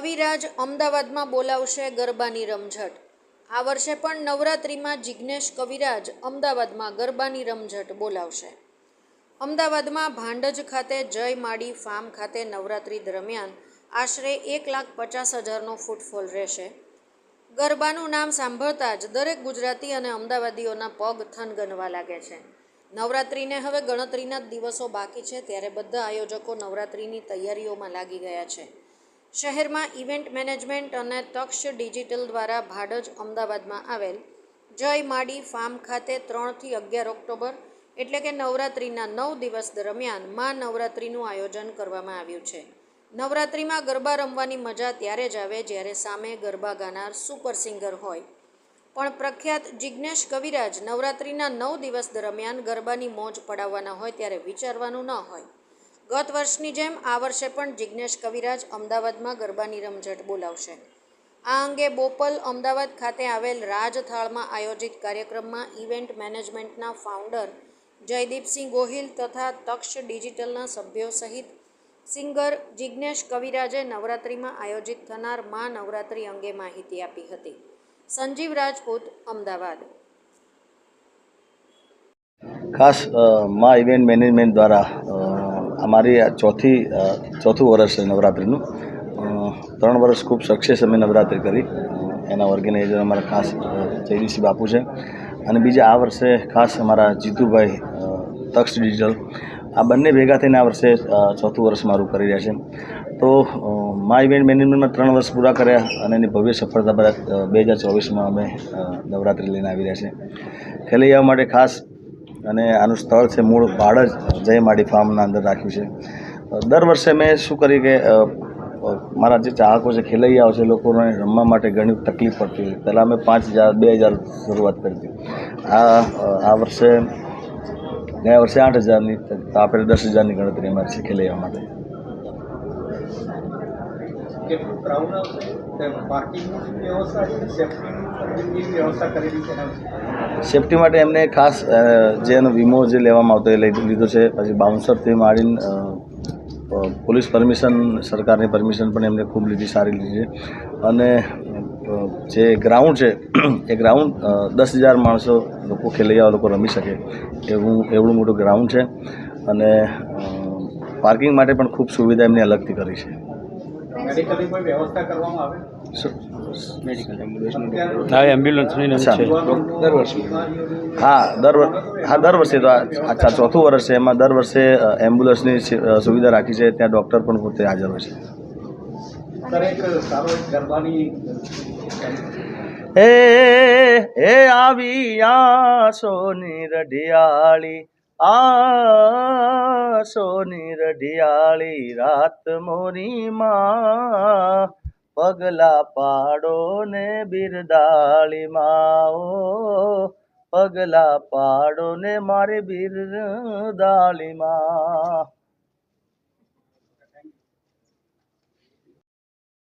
કવિરાજ અમદાવાદમાં બોલાવશે ગરબાની રમઝટ. આ વર્ષે પણ નવરાત્રિમાં જિજ્ઞેશ કવિરાજ અમદાવાદમાં ગરબાની રમઝટ બોલાવશે. અમદાવાદમાં ભાંડજ ખાતે જય માડી ફાર્મ ખાતે નવરાત્રિ દરમિયાન આશરે એક લાખ પચાસ હજારનો ફૂટફોલ રહેશે. ગરબાનું નામ સાંભળતા જ દરેક ગુજરાતી અને અમદાવાદીઓના પગ થનગનવા લાગે છે. નવરાત્રિને હવે ગણતરીના દિવસો બાકી છે, ત્યારે બધા આયોજકો નવરાત્રિની તૈયારીઓમાં લાગી ગયા છે. શહેરમાં ઇવેન્ટ મેનેજમેન્ટ અને તક્ષ ડિજિટલ દ્વારા ભાડજ અમદાવાદમાં આવેલ જય માડી ફાર્મ ખાતે ત્રણથી અગિયાર ઓક્ટોબર એટલે કે નવરાત્રિના નવ દિવસ દરમિયાન મા નવરાત્રિનું આયોજન કરવામાં આવ્યું છે. નવરાત્રિમાં ગરબા રમવાની મજા ત્યારે જ આવે જ્યારે સામે ગરબા ગાનાર સુપર સિંગર હોય. પણ પ્રખ્યાત જિજ્ઞેશ કવિરાજ નવરાત્રિના નવ દિવસ દરમિયાન ગરબાની મોજ પડાવવાના હોય ત્યારે વિચારવાનું ન હોય. ગત વર્ષની જેમ આ વર્ષે પણ જિજ્ઞેશ કવિરાજ અમદાવાદમાં ગરબાની રમઝટ બોલાવશે. આ અંગે બોપલ અમદાવાદ ખાતે આવેલ રાજથાળમાં આયોજિત કાર્યક્રમમાં ઇવેન્ટ મેનેજમેન્ટના ફાઉન્ડર જયદીપસિંહ ગોહિલ તથા તક્ષ ડિજિટલના સભ્યો સહિત સિંગર જિજ્ઞેશ કવિરાજે નવરાત્રિમાં આયોજિત થનાર મા નવરાત્રિ અંગે માહિતી આપી હતી. સંજીવ રાજપૂત, અમદાવાદ. ખાસ મા ઇવેન્ટ મેનેજમેન્ટ દ્વારા અમારી આ ચોથી ચોથું વર્ષ છે નવરાત્રિનું. ત્રણ વર્ષ ખૂબ સક્સેસ અમે નવરાત્રિ કરી. એના ઓર્ગેનાઇઝર અમારા ખાસ અ, જયદીશી બાપુ છે. અને બીજા આ વર્ષે ખાસ અમારા જીતુભાઈ તક્ષ ડિજિટલ આ બંને ભેગા થઈને આ વર્ષે ચોથું વર્ષ મારું કરી રહ્યા છે. તો મા ઇવેન્ટ મેનેજમેન્ટમાં ત્રણ વર્ષ પૂરા કર્યા અને એની ભવ્ય સફળતા બધા બે હજાર ચોવીસમાં અમે નવરાત્રિ લઈને આવી રહ્યા છે. ખેલૈયાઓ માટે ખાસ અને આનું સ્થળ છે મૂળ ભાડજ જય માડી ફાર્મના અંદર રાખ્યું છે. દર વર્ષે મેં શું કરી કે મારા જે ચાહકો છે, ખેલૈયાઓ છે, લોકોને રમવા માટે ઘણી તકલીફ પડતી હતી પહેલાં મેં પાંચ હજાર, બે હજાર શરૂઆત કરી હતી. આ આ વર્ષે, ગયા વર્ષે આઠ હજારની આપણે દસ હજારની ગણતરી અમારી છે ખેલૈયાઓ માટે. કેટલું ક્રાઉડ આવશે પાર્કિંગની વ્યવસ્થા છે સેફ્ટીની વ્યવસ્થા કરેલી છે. સેફટી માટે એમને ખાસ જે એનો વીમો જે લેવામાં આવતો એ લઈ લીધો છે. પછી બાઉન્સરથી માંડીને પોલીસ પરમિશન સરકારની પરમિશન પણ એમને ખૂબ લીધી, સારી લીધી છે. અને જે ગ્રાઉન્ડ છે, એ ગ્રાઉન્ડ દસ હજાર માણસો લોકો ખેલૈયાઓ લોકો રમી શકે, એવું એવડું મોટું ગ્રાઉન્ડ છે. અને પાર્કિંગ માટે પણ ખૂબ સુવિધા એમને અલગથી કરી છે. મેડિકલની કોઈ વ્યવસ્થા કરવામાં આવે? શું હા એમ્બ્યુલન્સની છે. દર વર્ષે. હા દર હા દર વર્ષે તો આ આ ચોથું વર્ષ છે. એમાં દર વર્ષે એમ્બ્યુલન્સની સી- સુવિધા રાખી છે. ત્યાં ડૉક્ટર પણ પોતે હાજર હોય છે. એ એ હે હે આવી આ સોની રઢિયાળી આ સોની રઢિયાળી રાત મોરી માં પગલા પાડો ને બિરદાળી માઓ પગલા પાડો ને મારી બિરદાળી માં